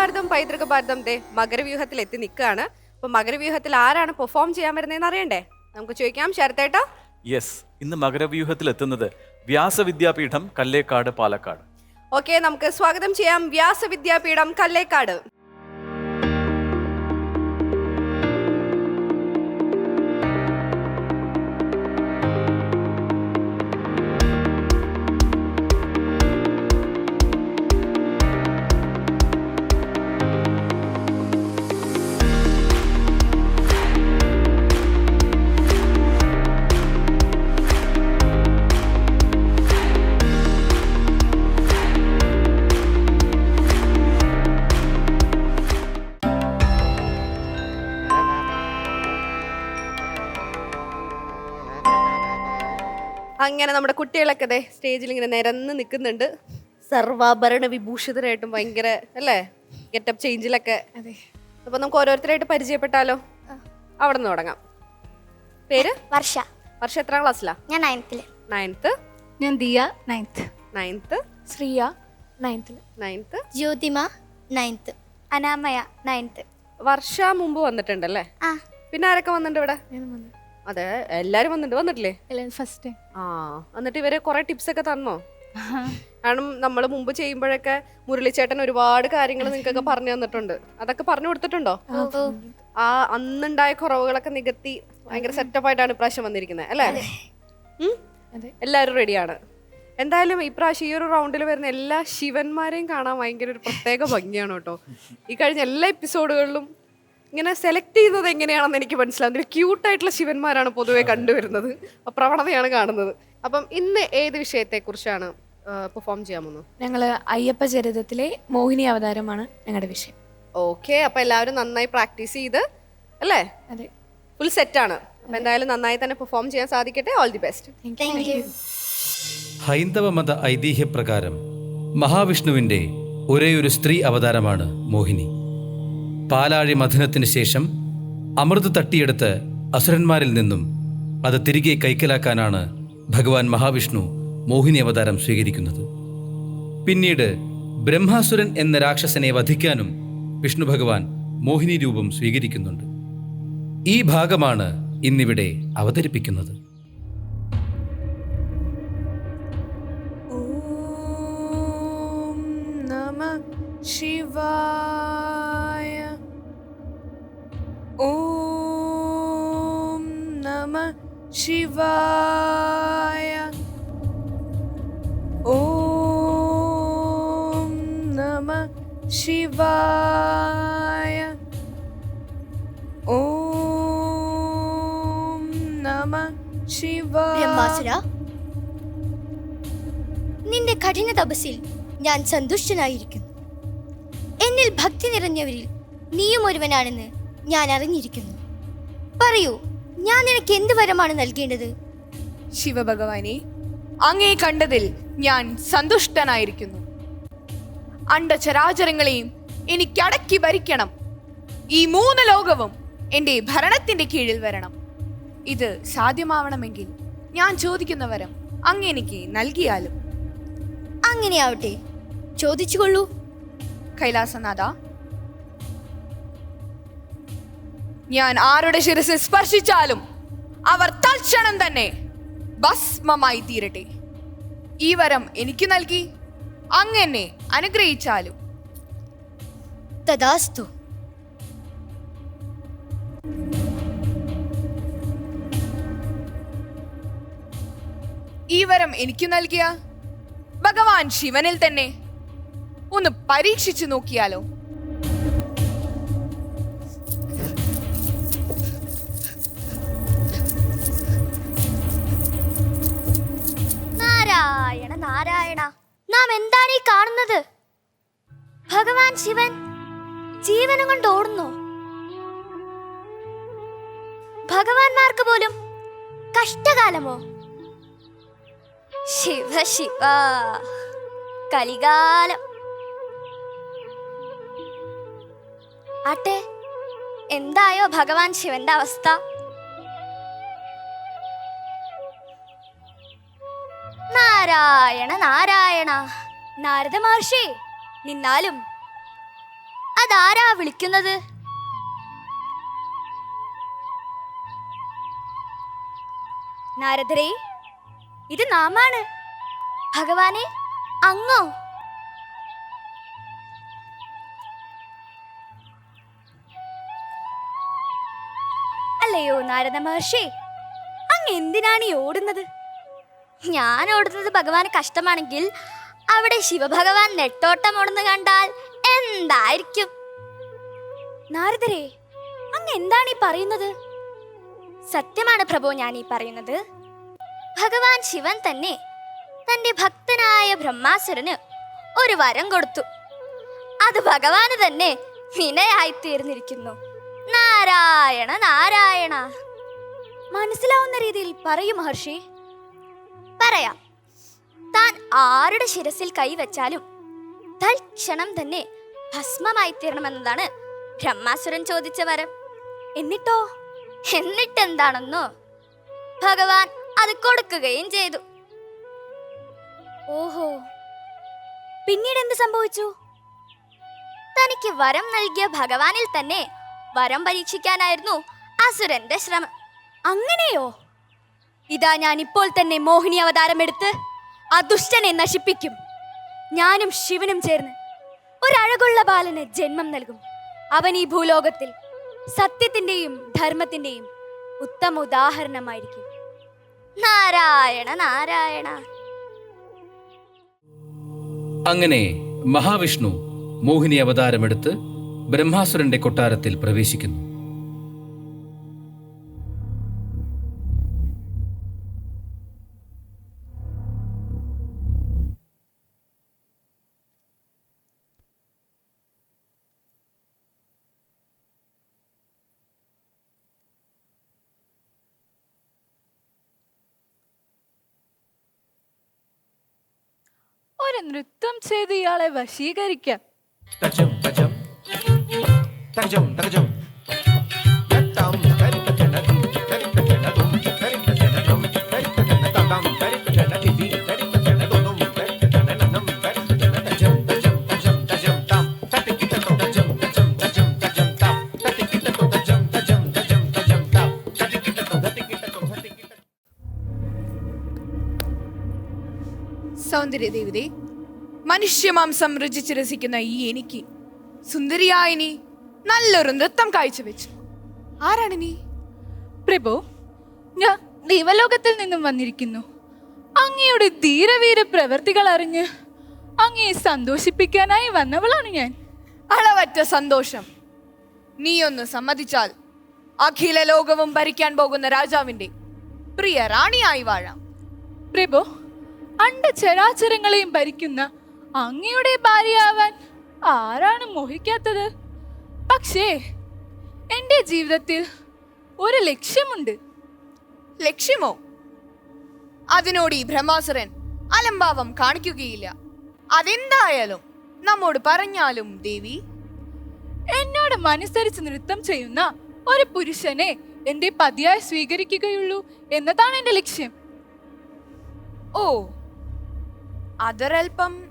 ഭാരതം പൈതൃക ഭാരതം ദേ മകരവ്യൂഹത്തിൽ എത്തി നിൽക്കുകയാണ്. അപ്പൊ മകരവ്യൂഹത്തിൽ ആരാണ് പെർഫോം ചെയ്യാൻ വരുന്നതെന്ന് അറിയണ്ടേ? നമുക്ക് ചോദിക്കാം. ശരത്തേട്ടാ? യെസ് ഇന്ന് മകരവ്യൂഹത്തിൽ എത്തുന്നത് വ്യാസവിദ്യാപീഠം കല്ലേക്കാട് പാലക്കാട്. ഓക്കെ നമുക്ക് സ്വാഗതം ചെയ്യാം. വ്യാസ വിദ്യാപീഠം കല്ലേക്കാട്. അങ്ങനെ നമ്മുടെ കുട്ടികളൊക്കെ അതെ സ്റ്റേജിൽ ഇങ്ങനെ നിരന്ന് നിൽക്കുന്നുണ്ട്. സർവാഭരണ വിഭൂഷിതരായിട്ടും ഭയങ്കര അല്ലേ? ഗെറ്റപ്പ് ചേഞ്ചിലൊക്കെ അതെ. അപ്പൊ നമുക്ക് ഓരോരുത്തരായിട്ട് പരിചയപ്പെട്ടാലോ? അവിടെ നിന്ന് തുടങ്ങാം. പേര്? വർഷ. വർഷ എത്രാം ക്ലാസ്സിലാ? ഞാൻ നയൻത്തിൽ നയൻത്ത് ഞാൻ Diya ninth ninth Shriya നയൻത്തിൽ ninth Jyothima ninth Anamaya ninth Varsha മുമ്പ് വന്നിട്ടുണ്ടല്ലേ? ആ. പിന്നെ ആരൊക്കെ വന്നിട്ടുണ്ട് ഇവിടെ? അതെ എല്ലാരും വന്നിട്ട് വന്നിട്ടില്ലേ? ഫസ്റ്റ് ആ എന്നിട്ട് ഇവർ കൊറേ ടിപ്സ് ഒക്കെ തന്നോ? കാരണം നമ്മൾ മുമ്പ് ചെയ്യുമ്പോഴൊക്കെ മുരളിച്ചേട്ടൻ ഒരുപാട് കാര്യങ്ങൾ നിങ്ങൾക്കൊക്കെ പറഞ്ഞു തന്നിട്ടുണ്ട്. അതൊക്കെ പറഞ്ഞു കൊടുത്തിട്ടുണ്ടോ? ആ അന്നുണ്ടായ കുറവുകളൊക്കെ നികത്തി ഭയങ്കര സെറ്റപ്പ് ആയിട്ടാണ് ഇപ്രാവശ്യം വന്നിരിക്കുന്നത് അല്ലേ? എല്ലാരും. എല്ലാവരും റെഡിയാണ് എന്തായാലും ഇപ്രാവശ്യം ഈ ഒരു റൗണ്ടിൽ വരുന്ന എല്ലാ ശിവന്മാരെയും കാണാൻ ഭയങ്കര ഒരു പ്രത്യേക ഭംഗിയാണ് കേട്ടോ. ഈ കഴിഞ്ഞ എല്ലാ എപ്പിസോഡുകളിലും ഇങ്ങനെ സെലക്ട് ചെയ്യുന്നത് എങ്ങനെയാണെന്ന് എനിക്ക് മനസ്സിലാവുന്നില്ല. ക്യൂട്ടായിട്ടുള്ള ശിവന്മാരാണ് പൊതുവെ കണ്ടുവരുന്നത്. അപ്പൊ പ്രവണതയാണ് കാണുന്നത്. അപ്പം ഇന്ന് ഏത് വിഷയത്തെക്കുറിച്ചാണ് പെർഫോം ചെയ്യാൻ പോകുന്നത് ഞങ്ങൾ അയ്യപ്പ ചരിതത്തിലെ മോഹിനി അവതാരമാണ് ഞങ്ങളുടെ വിഷയം. ഓക്കെ അപ്പൊ എല്ലാവരും നന്നായി പ്രാക്ടീസ് ചെയ്ത് അല്ലേ? അതെ. ഫുൾ സെറ്റാണ് അപ്പൊ എന്തായാലും നന്നായി തന്നെ പെർഫോം ചെയ്യാൻ സാധിക്കട്ടെ. ഓൾ ദി ബെസ്റ്റ് ഹൈന്ദവ മത ഐതിഹ്യപ്രകാരം മഹാവിഷ്ണുവിന്റെ ഒരേയൊരു സ്ത്രീ അവതാരമാണ് മോഹിനി. പാലാഴി മഥനത്തിന് ശേഷം അമൃത് തട്ടിയെടുത്ത് അസുരന്മാരിൽ നിന്നും അത് തിരികെ കൈക്കലാക്കാനാണ് ഭഗവാൻ മഹാവിഷ്ണു മോഹിനി അവതാരം സ്വീകരിക്കുന്നത്. പിന്നീട് ബ്രഹ്മാസുരൻ എന്ന രാക്ഷസനെ വധിക്കാനും വിഷ്ണു ഭഗവാൻ മോഹിനി രൂപം സ്വീകരിക്കുന്നുണ്ട്. ഈ ഭാഗമാണ് ഇന്നിവിടെ അവതരിപ്പിക്കുന്നത്. ഓം ശിവായ ഓം നമ ശിവായ ഓം നമ ശിവായ നിന്റെ കഠിന തപസ്സിൽ ഞാൻ സന്തുഷ്ടനായിരിക്കുന്നു. എന്നിൽ ഭക്തി നിറഞ്ഞവരിൽ നീയും ഒരുവനാണെന്ന് ഞാൻ അറിഞ്ഞിരിക്കുന്നു. പറയൂ ഞാൻ നിനക്ക് എന്ത് വരമാണ് നൽകേണ്ടത്? ശിവഭഗവാനെ അങ്ങേ കണ്ടതിൽ ഞാൻ സന്തുഷ്ടനായിരിക്കുന്നു. അണ്ടചരാചരങ്ങളെയും എനിക്ക് അടക്കി ഭരിക്കണം. ഈ മൂന്ന് ലോകവും എന്റെ ഭരണത്തിന്റെ കീഴിൽ വരണം. ഇത് സാധ്യമാവണമെങ്കിൽ ഞാൻ ചോദിക്കുന്ന വരം അങ്ങ് എനിക്ക് നൽകിയാലും. അങ്ങനെയാവട്ടെ. ചോദിച്ചുകൊള്ളൂ. കൈലാസനാഥ ഞാൻ ആരുടെ ശിരസ് സ്പർശിച്ചാലും അവർ തൽക്ഷണം തന്നെ ഭസ്മമായി തീരട്ടെ. ഈ വരം എനിക്ക് നൽകി. അങ്ങനെ അനുഗ്രഹിച്ചാലും. തഥാസ്തു ഈ വരം എനിക്ക് നൽകിയ ഭഗവാൻ ശിവനിൽ തന്നെ. ഒന്ന് പരീക്ഷിച്ചു നോക്കിയാലോ. നാം എന്താണ് ഈ കാണുന്നത്? ഭഗവാൻ ശിവൻ ജീവനം കൊണ്ട് ഓടുന്നു. ഭഗവാൻമാർക്ക് പോലും കഷ്ടകാലമോ? ശിവ ശിവ കലികാലം. ആട്ടെ എന്തായോ ഭഗവാൻ ശിവന്റെ അവസ്ഥ? നാരായണ നാരായണ. നാരദ മഹർഷി നിന്നാലും. അതാരാ വിളിക്കുന്നത്? നാരദരേ ഇത് നാമാണ്. ഭഗവാനെ അങ്ങോ? അല്ലയോ നാരദ മഹർഷി അങ്ങ് എന്തിനാണ് ഈ ഓടുന്നത്? ഞാൻ ഓടുന്നത് ഭഗവാന് കഷ്ടമാണെങ്കിൽ അവിടെ ശിവഭഗവാൻ നെട്ടോട്ടം ഓടുന്നു കണ്ടാൽ എന്തായിരിക്കും? നാരദരേ അങ്ങ് എന്താണ് ഈ പറയുന്നത്? സത്യമാണ് പ്രഭു ഞാൻ ഈ പറയുന്നത്. ഭഗവാൻ ശിവൻ തന്നെ തന്റെ ഭക്തനായ ബ്രഹ്മാസുരന് ഒരു വരം കൊടുത്തു. അത് ഭഗവാന് തന്നെ വിനയായി തീർന്നിരിക്കുന്നു. നാരായണ നാരായണ. മനസ്സിലാവുന്ന രീതിയിൽ പറയും മഹർഷി. പറയാം. താൻ ആരുടെ ശിരസിൽ കൈവച്ചാലും തൽക്ഷണം തന്നെ ഭസ്മമായി തീരണമെന്നതാണ് ബ്രഹ്മാസുരൻ ചോദിച്ച വരം. എന്നിട്ടോ? എന്നിട്ടെന്താണെന്നോ? ഭഗവാൻ അത് കൊടുക്കുകയും ചെയ്തു. ഓഹോ. പിന്നീട് എന്ത് സംഭവിച്ചു? തനിക്ക് വരം നൽകിയ ഭഗവാനിൽ തന്നെ വരം പരീക്ഷിക്കാനായിരുന്നു അസുരന്റെ ശ്രമം. അങ്ങനെയോ? ഇതാ ഞാൻ ഇപ്പോൾ തന്നെ മോഹിനി അവതാരം എടുത്ത് ആ ദുഷ്ടനെ നശിപ്പിക്കും. ഞാനും ശിവനും ചേർന്ന് ഒരഴകുള്ള ബാലന് ജന്മം നൽകും. അവൻ ഈ ഭൂലോകത്തിൽ സത്യത്തിന്റെയും ധർമ്മത്തിന്റെയും ഉത്തമ ഉദാഹരണമായിരിക്കും. നാരായണ നാരായണ. അങ്ങനെ മഹാവിഷ്ണു മോഹിനി അവതാരമെടുത്ത് ബ്രഹ്മാസുരന്റെ കൊട്ടാരത്തിൽ പ്രവേശിക്കുന്നു. നൃത്തം ചെയ്ത് ഇയാളെ വശീകരിക്കാം Tajam, tajam. Tajam, tajam. Tatam, tarikatanatum, മനുഷ്യമാംസം രുചിച്ച് രസിക്കുന്ന ഈ എനിക്ക് സുന്ദരിയായ നീ നല്ലൊരു നൃത്തം കാഴ്ചവെച്ചു. ആരാണ് നീ? പ്രഭു ഞാൻ ദൈവലോകത്തിൽ നിന്നും വന്നിരിക്കുന്നു. അങ്ങയുടെ ധീരവീര പ്രവൃത്തികൾ അറിഞ്ഞ് അങ്ങയെ സന്തോഷിപ്പിക്കാനായി വന്നവളാണ് ഞാൻ. അളവറ്റ സന്തോഷം. നീയൊന്ന് സമ്മതിച്ചാൽ അഖില ലോകവും ഭരിക്കാൻ പോകുന്ന രാജാവിന്റെ പ്രിയ റാണിയായി വാഴാം. പ്രഭു അണ്ടചരാചരങ്ങളെയും ഭരിക്കുന്ന അങ്ങയുടെ ഭാര്യയാവാൻ ആരാണ് മോഹിക്കാത്തത്? പക്ഷേ എന്റെ ജീവിതത്തിൽ ഒരു ലക്ഷ്യമുണ്ട്. ലക്ഷ്യമോ? അതിനോട് ഈ ബ്രഹ്മാസുരൻ അലംഭാവം കാണിക്കുകയില്ല. അതെന്തായാലും നമ്മോട് പറഞ്ഞാലും ദേവി. എന്നോട് മനസ്സരിച്ച് നൃത്തം ചെയ്യുന്ന ഒരു പുരുഷനെ എന്റെ പതിയായി സ്വീകരിക്കുകയുള്ളൂ എന്നതാണ് എന്റെ ലക്ഷ്യം. ഓ അതൊരൽപ്പം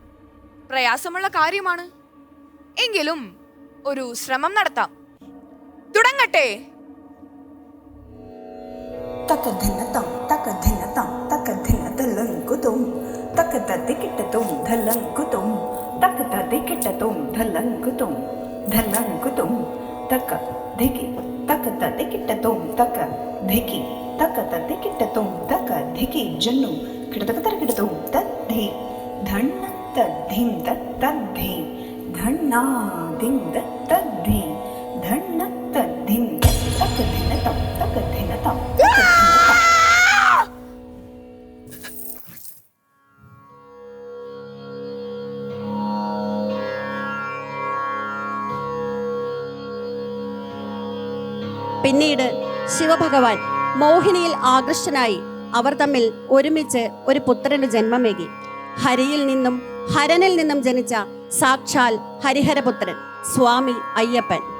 പ്രയാസമുള്ള കാര്യമാണ്. എങ്കിലും ഒരു ശ്രമം നടത്താം. തുടങ്ങട്ടെ ും. ധിക്കി ജന്നു. തദ്ധി ധണ്ണ തദ്ധിം തദ്ധി ധണ്ണാ ദിം തദ്ധി ധണ്ണ തദ്ധിം തക്ക തം തക്ക തം പിന്നീട് ശിവഭഗവാൻ മോഹിനിയിൽ ആകൃഷ്ടനായി അവർ തമ്മിൽ ഒരുമിച്ച് ഒരു പുത്രന് ജന്മമേകി. ഹരിയിൽ നിന്നും ഹരനിൽ നിന്നും ജനിച്ച സാക്ഷാൽ ഹരിഹരപുത്രൻ സ്വാമി അയ്യപ്പൻ.